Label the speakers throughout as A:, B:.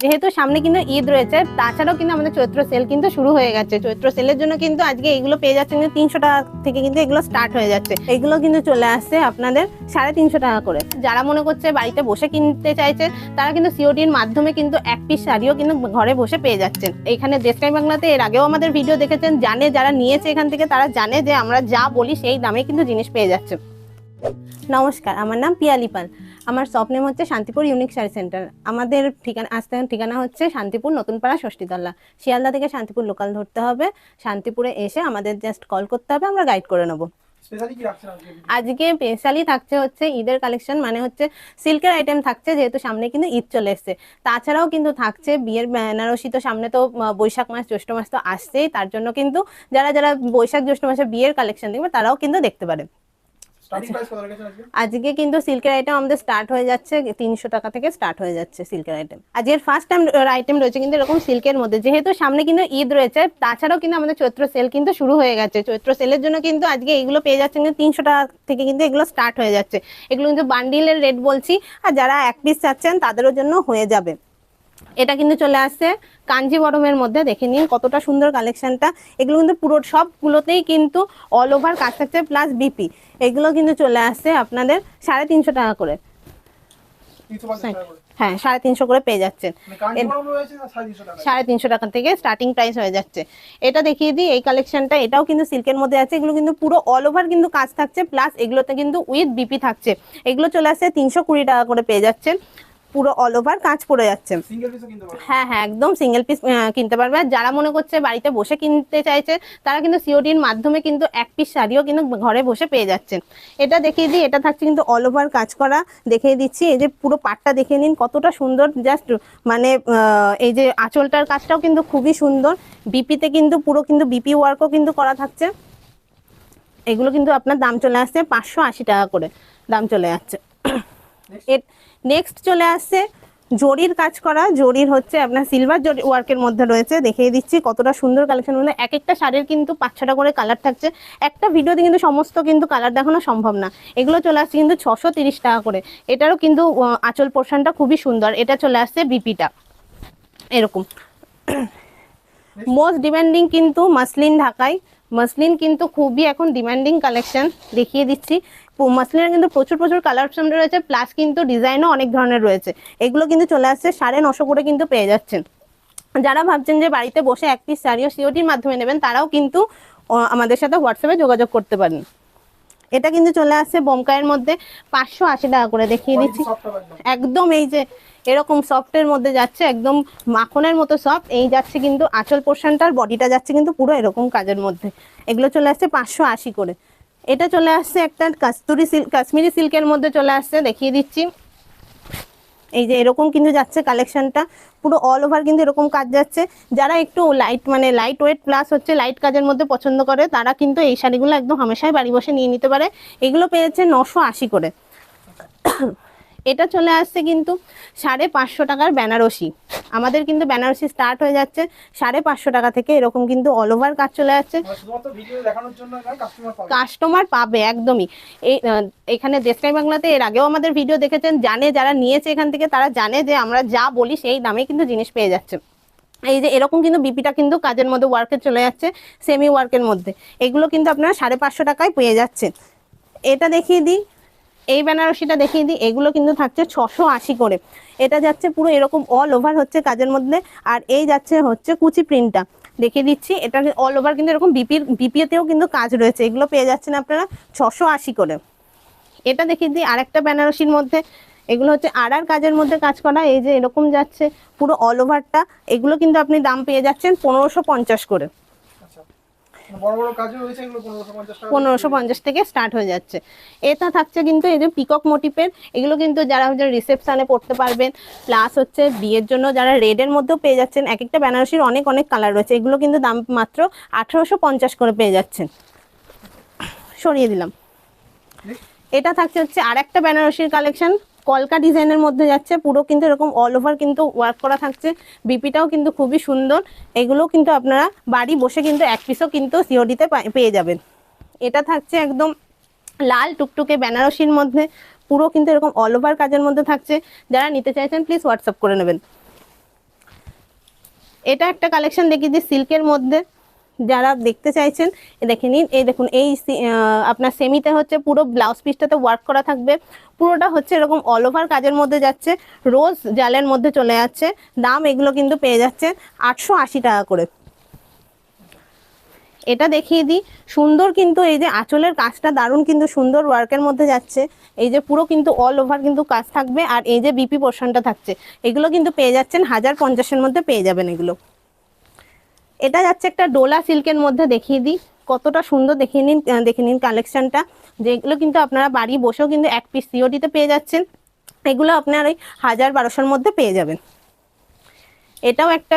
A: যেহেতু সামনে কিন্তু ঈদ রয়েছে, তাছাড়াও কিন্তু আমাদের চৈত্র সেল কিন্তু শুরু হয়ে গেছে। চৈত্র সেলের জন্য কিন্তু আজকে এগুলো পেয়ে যাচ্ছে কিন্তু তিনশো টাকা থেকে কিন্তু এগুলো স্টার্ট হয়ে যাচ্ছে। এগুলো কিন্তু চলে আসছে আপনাদের সাড়ে তিনশো টাকা করে। যারা মনে করছে বাড়িতে বসে কিনতে চাইছে, তারা কিন্তু সিওডির মাধ্যমে কিন্তু এক পিস শাড়িও কিন্তু ঘরে বসে পেয়ে যাচ্ছেন। এখানে দেশটাই বাংলাতে এর আগেও আমাদের ভিডিও দেখেছেন, জানে যারা নিয়েছে এখান থেকে তারা জানে যে আমরা যা বলি সেই দামে কিন্তু জিনিস পেয়ে যাচ্ছে। নমস্কার, আমার নাম পিয়ালি পাল। আমার শপ নেম হচ্ছে শান্তিপুর ইউনিক শাড়ি সেন্টার আমাদের ঠিকানা আসতে ঠিকানা হচ্ছে শান্তিপুর নতুনপাড়া ষষ্ঠীতলা। শিয়ালদা থেকে শান্তিপুর লোকাল ধরতে হবে। শান্তিপুরে এসে আমাদের জাস্ট কল করতে হবে আমরা গাইড করে নেব।
B: আজকে?
A: স্পেশালি থাকছে হচ্ছে ঈদের কালেকশন মানে হচ্ছে সিল্কের আইটেম থাকছে যেহেতু সামনে কিন্তু ঈদ চলে এসছে। তাছাড়াও কিন্তু থাকছে বিয়ের বেনারসি তো সামনে তো বৈশাখ মাস জ্যৈষ্ঠ মাস তো আসছেই। তার জন্য কিন্তু যারা যারা বৈশাখ জ্যৈষ্ঠ মাসে বিয়ের কালেকশন দেখবে তারাও কিন্তু দেখতে পারে।
B: আজকে?
A: আজকে কিন্তু সিল্কের আইটেম আমাদের স্টার্ট হয়ে যাচ্ছে তিনশো টাকা থেকে স্টার্ট হয়ে যাচ্ছে সিল্কের আইটেম আজকের ফার্স্ট টাইম আইটেম রয়েছে কিন্তু এরকম সিল্কের মধ্যে। যেহেতু সামনে কিন্তু ঈদ রয়েছে তাছাড়াও কিন্তু আমাদের চৈত্র সেল কিন্তু শুরু হয়ে গেছে। চৈত্র সেলের জন্য কিন্তু আজকে এগুলো পেয়ে যাচ্ছে কিন্তু তিনশো টাকা থেকে কিন্তু এগুলো স্টার্ট হয়ে যাচ্ছে। এগুলো কিন্তু বান্ডিলের রেট বলছি। আর যারা এক পিস চাচ্ছেন তাদেরও জন্য হয়ে যাবে। এটা কিন্তু চলে আসছে কাঞ্জিবরমের মধ্যে দেখে নিন কতটা সুন্দর কালেকশনটা। এগুলো কিন্তু পুরো সবগুলোতেই কিন্তু অল ওভার কাজ থাকছে প্লাস বিপি এগুলো কিন্তু চলে আসছে আপনাদের সাড়ে তিনশো টাকা করে।
B: করে
A: হ্যাঁ সাড়ে তিনশো। করে পেয়ে যাচ্ছেন।
B: মানে সাড়ে তিনশো টাকা?
A: থেকে স্টার্টিং প্রাইস হয়ে যাচ্ছে। এটা দেখিয়ে দিই এই কালেকশনটা এটাও কিন্তু সিল্কের মধ্যে আছে। এগুলো কিন্তু পুরো অল ওভার কিন্তু কাজ থাকছে প্লাস এগুলোতে কিন্তু উইথ বিপি থাকছে। এগুলো চলে আসছে তিনশো কুড়ি টাকা করে পেয়ে যাচ্ছেন। পুরো অল ওভার কাজ পড়ে যাচ্ছে। হ্যাঁ হ্যাঁ একদম সিঙ্গেল পিস কিনতে পারবে। আর যারা মনে করছে বাড়িতে বসে কিনতে চাইছে তারা কিন্তু সিওডির মাধ্যমে কিন্তু এক পিস শাড়িও কিন্তু ঘরে বসে পেয়ে যাচ্ছেন। এটা দেখিয়ে দিই এটা থাকছে কিন্তু অল ওভার কাজ করা। দেখিয়ে দিচ্ছি এই যে পুরো পাটটা দেখে নিন কতটা সুন্দর। জাস্ট মানে এই যে আঁচলটার কাজটাও কিন্তু খুবই সুন্দর। বিপিতে কিন্তু পুরো কিন্তু বিপি ওয়ার্কও কিন্তু করা থাকছে। এগুলো কিন্তু আপনার দাম চলে আসছে পাঁচশো আশি টাকা করে। দাম চলে যাচ্ছে। নেক্সট চলে আসছে জরির কাজ করা। জরির হচ্ছে আপনার সিলভার জরি ওয়ার্কের মধ্যে রয়েছে। দেখিয়ে দিচ্ছি কতটা সুন্দর কালেকশন মধ্যে এক একটা শাড়ির কিন্তু পাঁচ ছটা করে কালার থাকছে। একটা ভিডিওতে কিন্তু সমস্ত কিন্তু কালার দেখানো সম্ভব না। এগুলো চলে আসছে কিন্তু ছশো তিরিশ টাকা করে। এটারও কিন্তু আঁচল পোর্শনটা খুবই সুন্দর। এটা চলে আসছে বিপিটা এরকম। মোস্ট ডিমান্ডিং কিন্তু মাসলিন ঢাকায়। মাসলিন কিন্তু খুবই এখন ডিমান্ডিং কালেকশন দেখিয়ে দিচ্ছি। মসলিনের কিন্তু প্রচুর প্রচুর কালার অপশন রয়েছে প্লাস কিন্তু ডিজাইনও অনেক ধরনের রয়েছে। এগুলো কিন্তু চলে আসছে সাড়ে নশো করে কিন্তু পেয়ে যাচ্ছেন। যারা ভাবছেন যে বাড়িতে বসে এক পিস শাড়িও সিওটির মাধ্যমে নেবেন, তারাও কিন্তু আমাদের সাথে হোয়াটসঅ্যাপে যোগাযোগ করতে পারেন। এটা কিন্তু চলে আসছে বোমকায়ের মধ্যে। পাঁচশো আশি টাকা করে দেখিয়ে দিচ্ছি।
B: একদম
A: এই যে এরকম সফটের মধ্যে যাচ্ছে একদম মাখনের মতো সফট এই যাচ্ছে কিন্তু আচল পোর্শনটার বডিটা যাচ্ছে কিন্তু পুরো এরকম কাজের মধ্যে। এগুলো চলে আসছে পাঁচশো আশি করে। এটা চলে আসছে একটা কাস্তুরি সিল্ক কাশ্মীরি সিল্কের মধ্যে চলে আসছে দেখিয়ে দিচ্ছি। এই যে এরকম কিন্তু যাচ্ছে কালেকশনটা পুরো অল ওভার কিন্তু এরকম কাজ যাচ্ছে। যারা একটু লাইট মানে লাইট ওয়েট প্লাস হচ্ছে লাইট কাজের মধ্যে পছন্দ করে, তারা কিন্তু এই শাড়িগুলো একদম হামেশাই বাড়ি বসে নিয়ে নিতে পারে। এগুলো পেয়েছে নশো আশি করে। এটা চলে আসছে কিন্তু সাড়ে পাঁচশো টাকার বেনারসি। আমাদের কিন্তু বেনারসি স্টার্ট হয়ে যাচ্ছে সাড়ে পাঁচশো টাকা থেকে এরকম কিন্তু অল ওভার কাজ চলে যাচ্ছে
B: কাস্টমার পাবে।
A: একদমই। এই এখানে দেশটাই বাংলাতে এর আগেও আমাদের ভিডিও দেখেছেন জানে যারা নিয়েছে এখান থেকে তারা জানে যে আমরা যা বলি সেই দামে কিন্তু জিনিস পেয়ে যাচ্ছে। এই যে এরকম কিন্তু বিপিটা কিন্তু কাজের মধ্যে ওয়ার্কে চলে যাচ্ছে সেমি ওয়ার্কের মধ্যে। এগুলো কিন্তু আপনারা সাড়ে পাঁচশো টাকায় পেয়ে যাচ্ছেন এটা দেখিয়ে দিই এই বেনারসিটা দেখিয়ে দিই, এগুলো কিন্তু থাকছে ছশো আশি করে। এটা যাচ্ছে পুরো এরকম অল ওভার হচ্ছে কাজের মধ্যে, আর এই যাচ্ছে হচ্ছে কুচি প্রিন্টটা দেখিয়ে দিচ্ছি, এটা অল ওভার কিন্তু এরকম বিপির বিপিএতেও কিন্তু কাজ রয়েছে, এগুলো পেয়ে যাচ্ছেন আপনারা ছশো আশি করে। এটা দেখিয়ে দিই আরেকটা বেনারসির মধ্যে, এগুলো হচ্ছে আর আর কাজের মধ্যে কাজ করা, এই যে এরকম যাচ্ছে পুরো অল ওভারটা এগুলো কিন্তু আপনি দাম পেয়ে যাচ্ছেন পনেরোশো পঞ্চাশ করে
B: আচ্ছা মানে বড় বড় কাজও রয়েছে এগুলো পনেরোশো পঞ্চাশ টাকা
A: পনেরোশো পঞ্চাশ থেকে স্টার্ট হয়ে যাচ্ছে। এটা থাকছে কিন্তু এই যে পিকক মোটিপের এগুলো কিন্তু যারা হচ্ছে রিসেপশনে পড়তে পারবেন প্লাস হচ্ছে বিয়ের জন্য যারা রেডের মধ্যেও পেয়ে যাচ্ছেন এক একটা বেনারসির অনেক অনেক কালার রয়েছে। এগুলো কিন্তু দাম মাত্র আঠেরোশো পঞ্চাশ করে পেয়ে যাচ্ছেন। সরিয়ে দিলাম। এটা থাকছে হচ্ছে আর একটা বেনারসির কালেকশন কলকা ডিজাইনের মধ্যে যাচ্ছে, পুরো কিন্তু এরকম অল ওভার কিন্তু ওয়ার্ক করা থাকছে। বিপিটাও কিন্তু খুবই সুন্দর। এগুলো কিন্তু আপনারা বাড়ি বসে কিন্তু এক পিসও কিন্তু সিওডিতে পেয়ে যাবেন। এটা থাকছে একদম লাল টুকটুকে বেনারসির মধ্যে। পুরো কিন্তু এরকম অল ওভার কাজের মধ্যে থাকছে। যারা নিতে চাইছেন প্লিজ হোয়াটসঅ্যাপ করে নেবেন। এটা একটা কালেকশন দেখিয়ে দিই সিল্কের মধ্যে। যারা দেখতে চাইছেন দেখে নিন। এই দেখুন, এই আপনার সেমিতে হচ্ছে পুরো ব্লাউজ পিসটাতে ওয়ার্ক করা থাকবে। পুরোটা হচ্ছে এরকম অল ওভার কাজের মধ্যে যাচ্ছে রোজ জালের মধ্যে চলে যাচ্ছে, দাম এগুলো কিন্তু পেয়ে যাচ্ছে আটশো আশি টাকা করে। এটা দেখিয়ে দিই, সুন্দর কিন্তু এই যে আঁচলের কাজটা দারুণ কিন্তু সুন্দর ওয়ার্কের মধ্যে যাচ্ছে। এই যে পুরো কিন্তু অল ওভার কিন্তু কাজ থাকবে আর এই যে বিপি পোর্শনটা থাকছে, এগুলো কিন্তু পেয়ে যাচ্ছেন হাজার পঞ্চাশের মধ্যে পেয়ে যাবেন এগুলো। এটা যাচ্ছে একটা ডোলা সিল্কের মধ্যে দেখিয়ে দিই। কতটা সুন্দর দেখে নিন দেখে নিন কালেকশনটা যেগুলো কিন্তু আপনারা বাড়ি বসেও কিন্তু এক পিস সিওডিতে পেয়ে যাচ্ছেন। এগুলো আপনার ওই হাজার বারোশোর মধ্যে পেয়ে যাবেন। এটাও একটা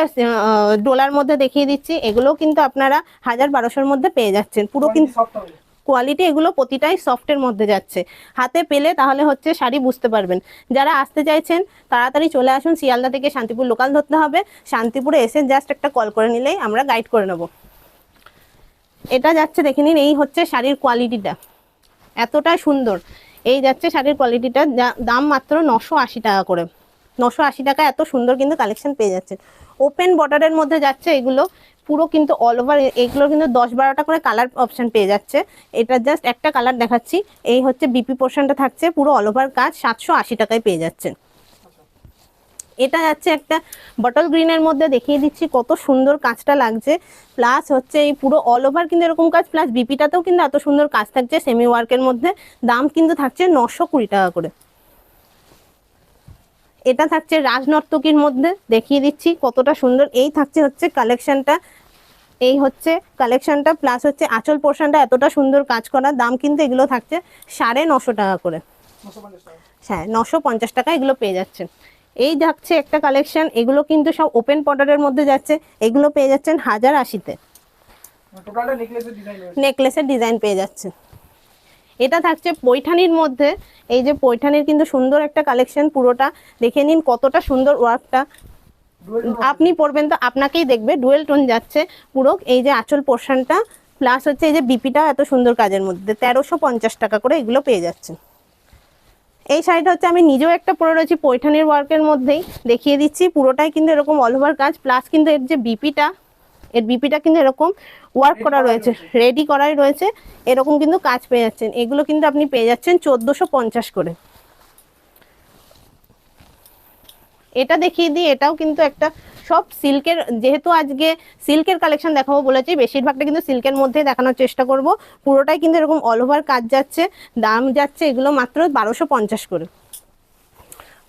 A: ডোলার মধ্যে দেখিয়ে দিচ্ছি। এগুলোও কিন্তু আপনারা হাজার বারোশোর মধ্যে পেয়ে যাচ্ছেন। পুরো কিন্তু
B: সফট হবে
A: কোয়ালিটি এগুলো প্রতিটাই সফটের মধ্যে যাচ্ছে। হাতে পেলে তাহলে হচ্ছে শাড়ি বুঝতে পারবেন। যারা আসতে চাইছেন, তাড়াতাড়ি চলে আসুন শিয়ালদা থেকে শান্তিপুর লোকাল ধরতে হবে। শান্তিপুরে এসে জাস্ট একটা কল করে নিলেই আমরা গাইড করে নেব। এটা যাচ্ছে দেখে নিন, এই হচ্ছে শাড়ির কোয়ালিটিটা এতটা সুন্দর। এই যাচ্ছে শাড়ির কোয়ালিটিটা দাম মাত্র নশো টাকা করে। নশো টাকা এত সুন্দর কিন্তু কালেকশন পেয়ে যাচ্ছে ওপেন বর্ডারের মধ্যে যাচ্ছে এগুলো। পুরো কিন্তু অল ওভার এগুলো কিন্তু দশ বারোটা করে কালার অপশান পেয়ে যাচ্ছে। এটা জাস্ট একটা কালার দেখাচ্ছি। এই হচ্ছে বিপি পোর্শনটা থাকছে, পুরো অল ওভার কাজ সাতশো আশি টাকায় পেয়ে যাচ্ছেন। এটা যাচ্ছে একটা বটল গ্রিনের মধ্যে দেখিয়ে দিচ্ছি কত সুন্দর কাজটা লাগছে। প্লাস হচ্ছে এই পুরো অল ওভার কিন্তু এরকম কাজ প্লাস বিপিটাতেও কিন্তু এত সুন্দর কাজ থাকছে সেমি ওয়ার্কের মধ্যে। দাম কিন্তু থাকছে নশো কুড়ি টাকা করে। এটা থাকছে রাজনর্তকীর মধ্যে দেখিয়ে দিচ্ছি কতটা সুন্দর। এই থাকছে হচ্ছে কালেকশনটা এই হচ্ছে কালেকশনটা প্লাস হচ্ছে আঁচল পোর্শনটা এতটা সুন্দর কাজ করা। দাম কিন্তু এগুলো থাকছে সাড়ে নশো টাকা করে। হ্যাঁ নশো পঞ্চাশ টাকা এগুলো পেয়ে যাচ্ছেন। এই যাচ্ছে একটা কালেকশন এগুলো কিন্তু সব ওপেন পটারের মধ্যে যাচ্ছে। এগুলো পেয়ে যাচ্ছেন হাজার আশিতে।
B: নেকলেসের ডিজাইন
A: নেকলেসের ডিজাইন পেয়ে যাচ্ছে এটা থাকছে পৈঠানির মধ্যে। এই যে পৈঠানির কিন্তু সুন্দর একটা কালেকশন পুরোটা। দেখে নিন কতটা সুন্দর ওয়ার্কটা আপনি পরবেন তো, আপনাকেই দেখবে, ডুয়েল টোন যাচ্ছে পুরো, এই যে আঁচল পোর্শনটা প্লাস হচ্ছে এই যে বিপিটা এত সুন্দর কাজের মধ্যে, তেরোশো পঞ্চাশ টাকা করে এগুলো পেয়ে যাচ্ছে এই শাড়িটা হচ্ছে, আমি নিজেও একটা পরে রয়েছি, পৈঠানির ওয়ার্কের মধ্যেই, দেখিয়ে দিচ্ছি, পুরোটাই কিন্তু এরকম অল ওভার কাজ প্লাস কিন্তু এর যে বিপিটা এর বিপিটা কিন্তু এরকম ওয়ার্ক করা রয়েছে রেডি করাই রয়েছে, এরকম কিন্তু কাজ পেয়ে যাচ্ছেন, এগুলো কিন্তু আপনি পেয়ে যাচ্ছেন চোদ্দোশো পঞ্চাশ করে। এটা দেখিয়ে দিই, এটাও কিন্তু একটা, সব সিল্কের, যেহেতু আজকে সিল্কের কালেকশন দেখাবো বলেছি, বেশিরভাগটা কিন্তু সিল্কের মধ্যেই দেখানোর চেষ্টা করব। পুরোটাই কিন্তু এরকম অল ওভার কাজ যাচ্ছে, দাম যাচ্ছে, এগুলো মাত্র বারোশো পঞ্চাশ করে।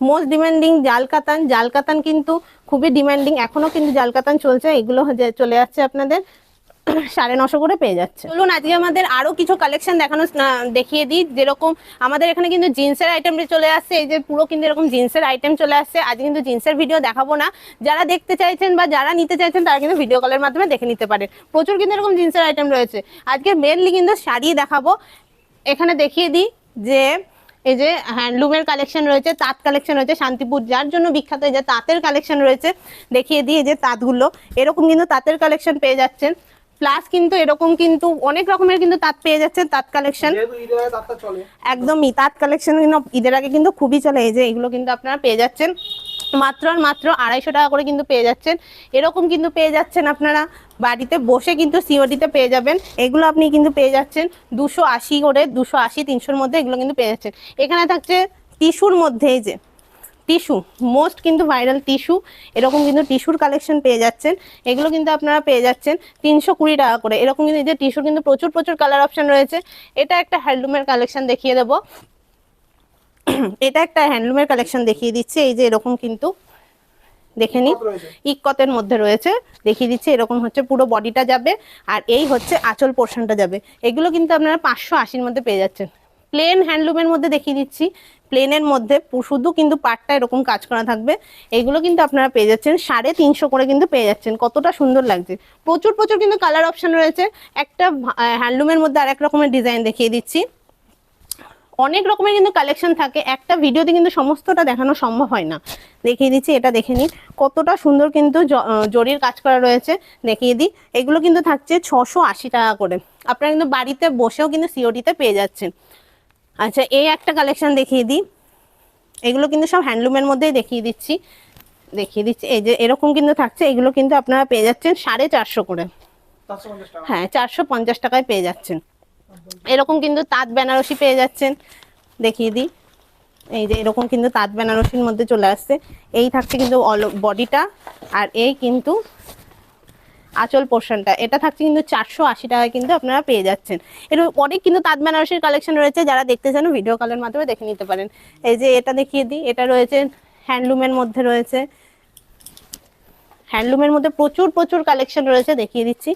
A: মোস্ট ডিমান্ডিং জাল কাতান জাল কাতান কিন্তু খুবই ডিমান্ডিং এখনও কিন্তু জাল কাতান চলছে, এগুলো চলে যাচ্ছে আপনাদের। সাড়ে নশো করে পেয়ে যাচ্ছে। চলুন, আজকে আমাদের আরও কিছু কালেকশন দেখানো দেখিয়ে দিই। যেরকম আমাদের এখানে কিন্তু জিন্সের আইটেম চলে আসছে, এই যে পুরো কিন্তু এরকম জিন্সের আইটেম চলে আসছে। আজ কিন্তু জিন্সের ভিডিও দেখাবো না। যারা দেখতে চাইছেন বা যারা নিতে চাইছেন, তারা কিন্তু ভিডিও কলের মাধ্যমে দেখে নিতে পারেন। প্রচুর কিন্তু এরকম জিন্সের আইটেম রয়েছে। আজকে মেনলি কিন্তু শাড়ি দেখাবো। এখানে দেখিয়ে দিই যে, এই যে হ্যান্ডলুমের কালেকশন রয়েছে, তাঁত কালেকশন রয়েছে, শান্তিপুর, যার জন্য বিখ্যাত এই যে তাঁতের কালেকশন রয়েছে, দেখিয়ে দিই এই যে তাঁতগুলো। এরকম কিন্তু তাঁতের কালেকশন পেয়ে যাচ্ছেন। প্লাস কিন্তু এরকম কিন্তু অনেক রকমের কিন্তু তাঁত পেয়ে যাচ্ছেন তাঁত কালেকশন একদমই তাঁত কালেকশন কিন্তু ঈদের আগে কিন্তু খুবই চলে। এই যে এগুলো কিন্তু আপনারা পেয়ে যাচ্ছেন। মাত্র আর মাত্র আড়াইশো টাকা করে কিন্তু পেয়ে যাচ্ছেন। এরকম কিন্তু পেয়ে যাচ্ছেন আপনারা। বাড়িতে বসে কিন্তু সিওডিতে পেয়ে যাবেন। এগুলো আপনি কিন্তু পেয়ে যাচ্ছেন দুশো আশি করে দুশো আশি তিনশোর মধ্যে এগুলো কিন্তু পেয়ে যাচ্ছেন। এখানে থাকছে টিস্যুর মধ্যে এই যে টিস্যু মোস্ট কিন্তু ভাইরাল টিস্যু এরকম কিন্তু টিস্যুর কালেকশন পেয়ে যাচ্ছেন। এগুলো কিন্তু আপনারা পেয়ে যাচ্ছেন তিনশো কুড়ি টাকা করে। এরকম কিন্তু যে টিস্যুর কিন্তু প্রচুর প্রচুর কালার অপশন রয়েছে। এটা একটা হ্যান্ডলুমের কালেকশন দেখিয়ে দেবো। এটা একটা হ্যান্ডলুমের কালেকশন দেখিয়ে দিচ্ছি। এই যে এরকম কিন্তু দেখে নিন। ইকতের মধ্যে রয়েছে। দেখিয়ে দিচ্ছি এরকম হচ্ছে পুরো বডিটা যাবে আর এই হচ্ছে আঁচল পোর্শনটা যাবে। এগুলো কিন্তু আপনারা পাঁচশো আশির মধ্যে পেয়ে যাচ্ছেন। প্লেন হ্যান্ডলুমের মধ্যে দেখিয়ে দিচ্ছি। প্লেনের মধ্যে শুধু কিন্তু পাটটা এরকম কাজ করা থাকবে। এগুলো কিন্তু আপনারা পেয়ে যাচ্ছেন, সাড়ে তিনশো করে কিন্তু পেয়ে যাচ্ছেন। কতটা সুন্দর লাগছে। প্রচুর প্রচুর কিন্তু কালার অপশন রয়েছে। একটা হ্যান্ডলুমের মধ্যে আরেক রকমের ডিজাইন দেখিয়ে দিচ্ছি। অনেক রকমের কিন্তু কালেকশন থাকে। একটা ভিডিওতে কিন্তু সমস্তটা দেখানো সম্ভব হয় না। দেখিয়ে দিচ্ছি, এটা দেখে নিন। কতটা সুন্দর কিন্তু জরির কাজ করা রয়েছে। দেখিয়ে দিই। এগুলো কিন্তু থাকছে ছশো টাকা করে। আপনারা কিন্তু বাড়িতে বসেও কিন্তু সিওডিতে পেয়ে যাচ্ছেন। আচ্ছা এই একটা কালেকশন দেখিয়ে দিই। এগুলো কিন্তু সব হ্যান্ডলুমের মধ্যেই দেখিয়ে দিচ্ছি। দেখিয়ে দিচ্ছি। এই যে এরকম কিন্তু থাকছে এগুলো কিন্তু আপনারা পেয়ে যাচ্ছেন সাড়ে চারশো করে। হ্যাঁ চারশো পঞ্চাশ টাকায় পেয়ে যাচ্ছেন। এরকম কিন্তু তাঁত বেনারসি পেয়ে যাচ্ছেন। দেখিয়ে দিই। এই যে এরকম কিন্তু তাঁত বেনারসির মধ্যে চলে আসছে। এই থাকছে কিন্তু বডিটা আর এই কিন্তু আঁচল পোর্শনটা এটা থাকছে কিন্তু চারশো আশি টাকায় কিন্তু আপনারা পেয়ে যাচ্ছেন। এর অনেক কিন্তু তাঁত বেনারসির কালেকশন রয়েছে, যারা দেখতে চান ভিডিও কলের মাধ্যমে দেখে নিতে পারেন। এই যে এটা দেখিয়ে দিই, এটা রয়েছে হ্যান্ডলুমের মধ্যে রয়েছে। হ্যান্ডলুমের মধ্যে প্রচুর প্রচুর কালেকশন রয়েছে, দেখিয়ে দিচ্ছি।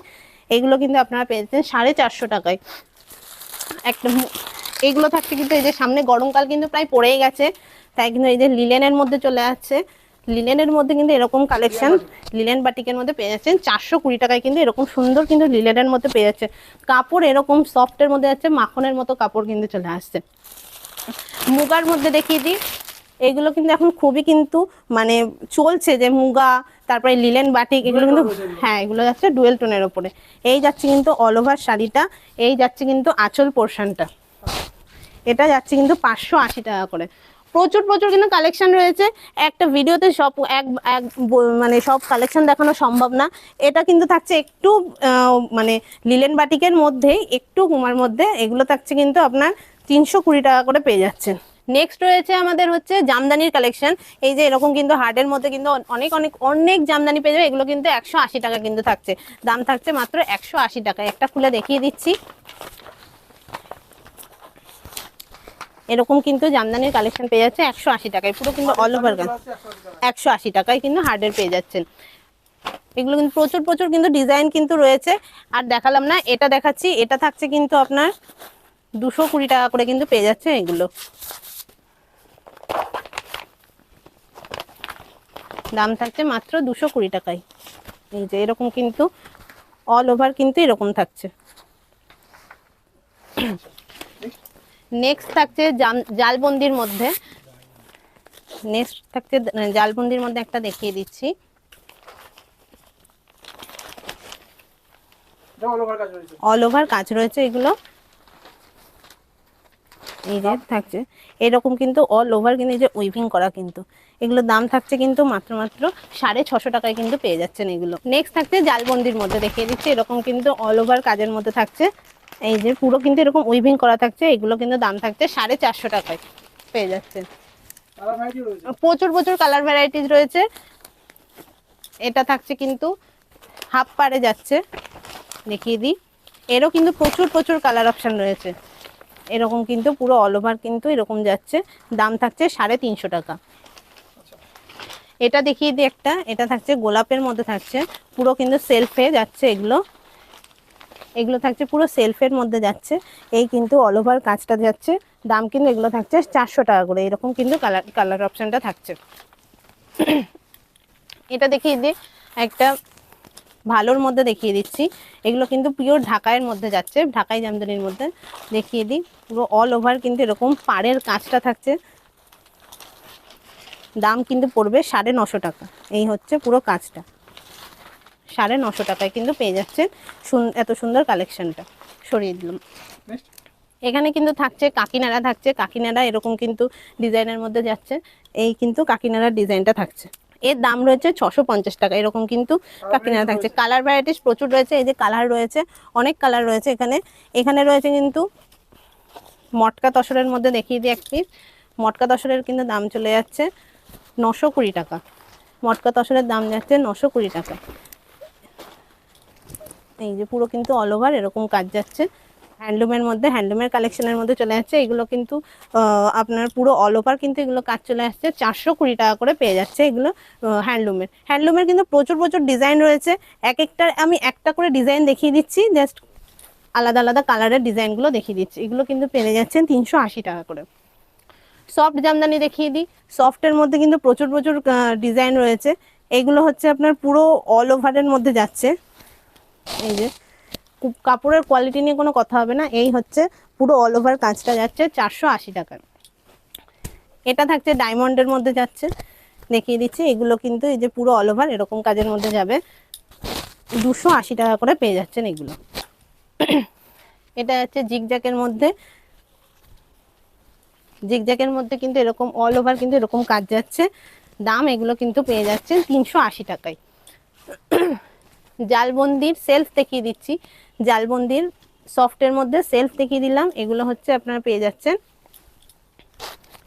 A: এগুলো কিন্তু আপনারা পেয়ে যাচ্ছেন সাড়ে চারশো টাকায়। একটা মু- এইগুলো থাকছে কিন্তু এই যে সামনে গরমকাল কিন্তু প্রায় পড়েই গেছে, তাই কিন্তু এই যে লিলেনের মধ্যে চলে আসছে। লিলেনের মধ্যে কিন্তু এরকম কালেকশন লিলেন বাটিকের মধ্যে পেয়ে যাচ্ছেন। চারশো কুড়ি টাকায় কিন্তু এরকম সুন্দর কিন্তু লিলেনের মধ্যে পেয়ে যাচ্ছে। কাপড় এরকম সফটের মধ্যে যাচ্ছে মাখনের মতো কাপড় কিন্তু চলে আসছে। মুগার মধ্যে দেখিয়ে দিই। এগুলো কিন্তু এখন খুবই কিন্তু মানে চলছে যে মুগা তারপরে লিলেন বাটিক এগুলো কিন্তু হ্যাঁ এগুলো যাচ্ছে ডুয়েল টোনের ওপরে। এই যাচ্ছে কিন্তু অল ওভার শাড়িটা এই যাচ্ছে কিন্তু আঁচল পোর্শনটা এটা যাচ্ছে কিন্তু পাঁচশো আশি টাকা করে। প্রচুর প্রচুর কিন্তু কালেকশন রয়েছে। একটা ভিডিওতে সব, এক এক মানে সব কালেকশন দেখানো সম্ভব না। এটা কিন্তু থাকছে একটু মানে লিলেন বাটিকের মধ্যেই, একটু কুমার মধ্যে। এগুলো থাকছে কিন্তু আপনার তিনশো কুড়ি টাকা করে পেয়ে যাচ্ছেন। নেক্সট রয়েছে আমাদের হচ্ছে জামদানির কালেকশন এই যে এরকম কিন্তু হার্ডের মধ্যে কিন্তু অনেক অনেক অনেক জামদানি পেয়ে যাবে। এগুলো কিন্তু একশো আশি টাকা কিন্তু থাকছে। দাম থাকছে মাত্র একশো আশি টাকা একটা খুলে দেখিয়ে দিচ্ছি। এরকম কিন্তু জামদানির কালেকশন পেয়ে যাচ্ছে একশো আশি টাকায়। পুরো কিন্তু অল ওভার গান
B: একশো আশি
A: টাকায় কিন্তু হার্ডের পেয়ে যাচ্ছেন। এগুলো কিন্তু প্রচুর প্রচুর কিন্তু ডিজাইন কিন্তু রয়েছে। আর দেখালাম না, এটা দেখাচ্ছি, এটা থাকছে কিন্তু আপনার দুশো কুড়ি টাকা করে কিন্তু পেয়ে যাচ্ছে এগুলো। দাম থাকছে মাত্র দুশো কুড়ি টাকায়। এই যে এরকম কিন্তু অল ওভার কিন্তু এরকম থাকছে। নেক্সট থাকছে জালবন্দির মধ্যে। নেক্সট থাকছে জালবন্দির মধ্যে একটা দেখিয়ে দিচ্ছি। অল ওভার কাজ রয়েছে। এগুলো। এই যে থাকছে। এরকম কিন্তু অল ওভার কিন্তু এই যে উইভিং করা কিন্তু। এগুলো দাম থাকছে কিন্তু মাত্র মাত্র সাড়ে ছশো টাকায় কিন্তু পেয়ে যাচ্ছেন এগুলো। নেক্সট থাকছে জালবন্দির মধ্যে দেখিয়ে দিচ্ছি। এরকম কিন্তু অল ওভার কাজের মধ্যে থাকছে। এই যে পুরো কিন্তু এরকম উইভিং করা থাকছে এগুলো কিন্তু দাম থাকছে সাড়ে চারশো টাকায় পেয়ে
B: রয়েছে?
A: প্রচুর প্রচুর কালার ভ্যারাইটিস রয়েছে। এটা থাকছে কিন্তু হাফ পারে যাচ্ছে দেখিয়ে দিই। এরও কিন্তু প্রচুর প্রচুর কালার অপশান রয়েছে। এরকম কিন্তু পুরো অল ওভার কিন্তু এরকম যাচ্ছে দাম থাকছে সাড়ে তিনশো টাকা। এটা দেখিয়ে দিই একটা এটা থাকছে গোলাপের মধ্যে থাকছে পুরো কিন্তু সেলফে যাচ্ছে এগুলো। এগুলো থাকছে, পুরো সেলফের মধ্যে যাচ্ছে। এই কিন্তু অল ওভার কাজটা যাচ্ছে। দাম কিন্তু এগুলো থাকছে চারশো টাকা করে। এরকম কিন্তু কালার কালার অপশানটা থাকছে। এটা দেখিয়ে দিই, একটা ভালোর মধ্যে দেখিয়ে দিচ্ছি। এগুলো কিন্তু পিওর ঢাকাইয়ের মধ্যে যাচ্ছে, ঢাকাই জামদানির মধ্যে। দেখিয়ে দিই, পুরো অল ওভার কিন্তু এরকম পাড়ের কাজটা থাকছে। দাম কিন্তু পড়বে সাড়ে নশো টাকা। এই হচ্ছে পুরো কাজটা। সাড়ে নশো টাকায় কিন্তু পেয়ে যাচ্ছেন এত সুন্দর কালেকশনটা সরিয়ে দিলাম। এখানে কিন্তু থাকছে কাকিনাড়া থাকছে কাকিনাড়া এরকম কিন্তু ডিজাইনের মধ্যে যাচ্ছে। এই কিন্তু কাকিনাড়ার ডিজাইনটা থাকছে। এর দাম রয়েছে ছশো পঞ্চাশ টাকা এরকম কিন্তু কাকিনাড়া থাকছে। কালার ভ্যারাইটিস প্রচুর রয়েছে এই যে কালার রয়েছে অনেক কালার রয়েছে এখানে। এখানে রয়েছে কিন্তু মটকা তসরের মধ্যে দেখিয়ে দিই এক পিস মটকা তসরের কিন্তু দাম চলে যাচ্ছে নশো কুড়ি টাকা। মটকা তসরের দাম যাচ্ছে নশো কুড়ি টাকা। এই যে পুরো কিন্তু অল ওভার এরকম কাজ যাচ্ছে। হ্যান্ডলুমের মধ্যে হ্যান্ডলুমের কালেকশনের মধ্যে চলে যাচ্ছে। এগুলো কিন্তু আপনার পুরো অল ওভার কিন্তু এগুলো কাজ চলে আসছে। চারশো কুড়ি টাকা করে পেয়ে যাচ্ছে এগুলো হ্যান্ডলুমের হ্যান্ডলুমের কিন্তু প্রচুর প্রচুর ডিজাইন রয়েছে। এক একটা আমি একটা করে ডিজাইন দেখিয়ে দিচ্ছি। জাস্ট আলাদা আলাদা কালারের ডিজাইনগুলো দেখিয়ে দিচ্ছি। এগুলো কিন্তু পেয়ে যাচ্ছেন তিনশো আশি টাকা করে। সফট জামদানি দেখিয়ে দিই। সফটের মধ্যে কিন্তু প্রচুর প্রচুর ডিজাইন রয়েছে। এগুলো হচ্ছে আপনার পুরো অল ওভারের মধ্যে যাচ্ছে। এই যে কাপড়ের কোয়ালিটি নিয়ে কোনো কথা হবে না। এই হচ্ছে পুরো অল ওভার কাজটা যাচ্ছে চারশো আশি টাকার। এটা থাকছে ডায়মন্ডের মধ্যে যাচ্ছে। দেখিয়ে দিচ্ছি, এগুলো কিন্তু এই যে পুরো অল ওভার এরকম কাজের মধ্যে যাবে। দুশো আশি টাকা করে পেয়ে যাচ্ছেন এগুলো। এটা হচ্ছে জিগজ্যাকের মধ্যে। জিগজ্যাকের মধ্যে কিন্তু এরকম অল ওভার কিন্তু এরকম কাজ যাচ্ছে। দাম এগুলো কিন্তু পেয়ে যাচ্ছেন তিনশো আশি টাকায়। জালবন্দির সেলফ দেখিয়ে দিচ্ছি। জালবন্দির সফটের মধ্যে সেলফ দেখিয়ে দিলাম। এগুলো হচ্ছে আপনারা পেয়ে যাচ্ছেন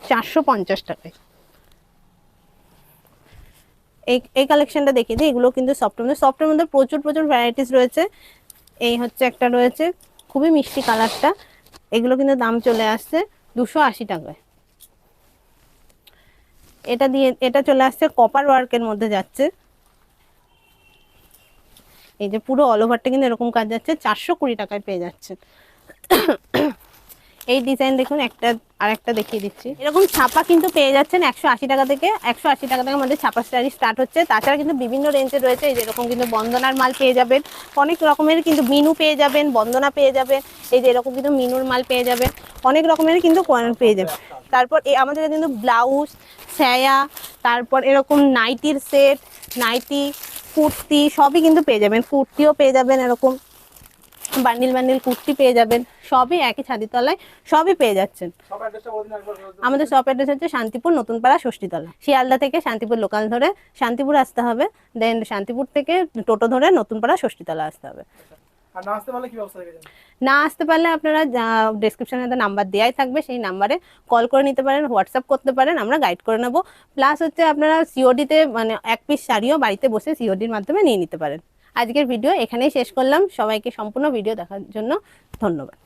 A: চারশো পঞ্চাশ টাকায়। এই এই কালেকশনটা দেখিয়ে দিই। এগুলো কিন্তু সফটের মধ্যে সফটের মধ্যে প্রচুর প্রচুর ভ্যারাইটিস রয়েছে। এই হচ্ছে একটা রয়েছে, খুবই মিষ্টি কালারটা এগুলো কিন্তু দাম চলে আসছে দুশো আশি টাকায়। এটা দিয়ে, এটা চলে আসছে কপার ওয়ার্কের মধ্যে যাচ্ছে। এই যে পুরো অল ওভারটা কিন্তু এরকম কাজ যাচ্ছে চারশো কুড়ি টাকায় পেয়ে যাচ্ছে এই ডিজাইন দেখুন, একটা আর একটা দেখিয়ে দিচ্ছি। এরকম ছাপা কিন্তু পেয়ে যাচ্ছেন একশো আশি টাকা থেকে, একশো আশি টাকা থেকে আমাদের ছাপা স্টাইল স্টার্ট হচ্ছে। তাছাড়া কিন্তু বিভিন্ন রেঞ্জে রয়েছে, এই যেরকম কিন্তু বন্দনার মাল পেয়ে যাবেন। অনেক রকমের কিন্তু মিনু পেয়ে যাবেন, বন্দনা পেয়ে যাবেন, এই যে এরকম কিন্তু মিনুর মাল পেয়ে যাবেন। অনেক রকমের কিন্তু পেয়ে যাবেন। তারপর আমাদের কিন্তু ব্লাউজ স্যায়া তারপর এরকম নাইটির সেট নাইটি কুর্তি সবই কিন্তু পেয়ে যাবেন। কুর্তিও পেয়ে যাবেন এরকম। বান্ডিল বান্ডিল কুর্তি পেয়ে যাবেন। সবই একই ছাদের তলায় সবই পেয়ে যাচ্ছেন। আমাদের শপ অ্যাড্রেস হচ্ছে শান্তিপুর নতুনপাড়া ষষ্ঠীতলা শিয়ালদা থেকে শান্তিপুর লোকাল ধরে শান্তিপুর আসতে হবে। দেন শান্তিপুর থেকে টোটো ধরে নতুনপাড়া ষষ্ঠীতলা আসতে হবে। না আসতে পারলে আপনারা ডিসক্রিপশনে নাম্বার দেওয়াই থাকবে, সেই নাম্বারে কল করে নিতে পারেন হোয়াটসঅ্যাপ করতে পারেন, আমরা গাইড করে নেব। প্লাস হচ্ছে আপনারা সিওডিতে মানে এক পিস শাড়িও বাড়িতে বসে সিওডির মাধ্যমে নিয়ে নিতে পারেন। আজকের ভিডিও এখানেই শেষ করলাম। সবাইকে সম্পূর্ণ ভিডিও দেখার জন্য ধন্যবাদ।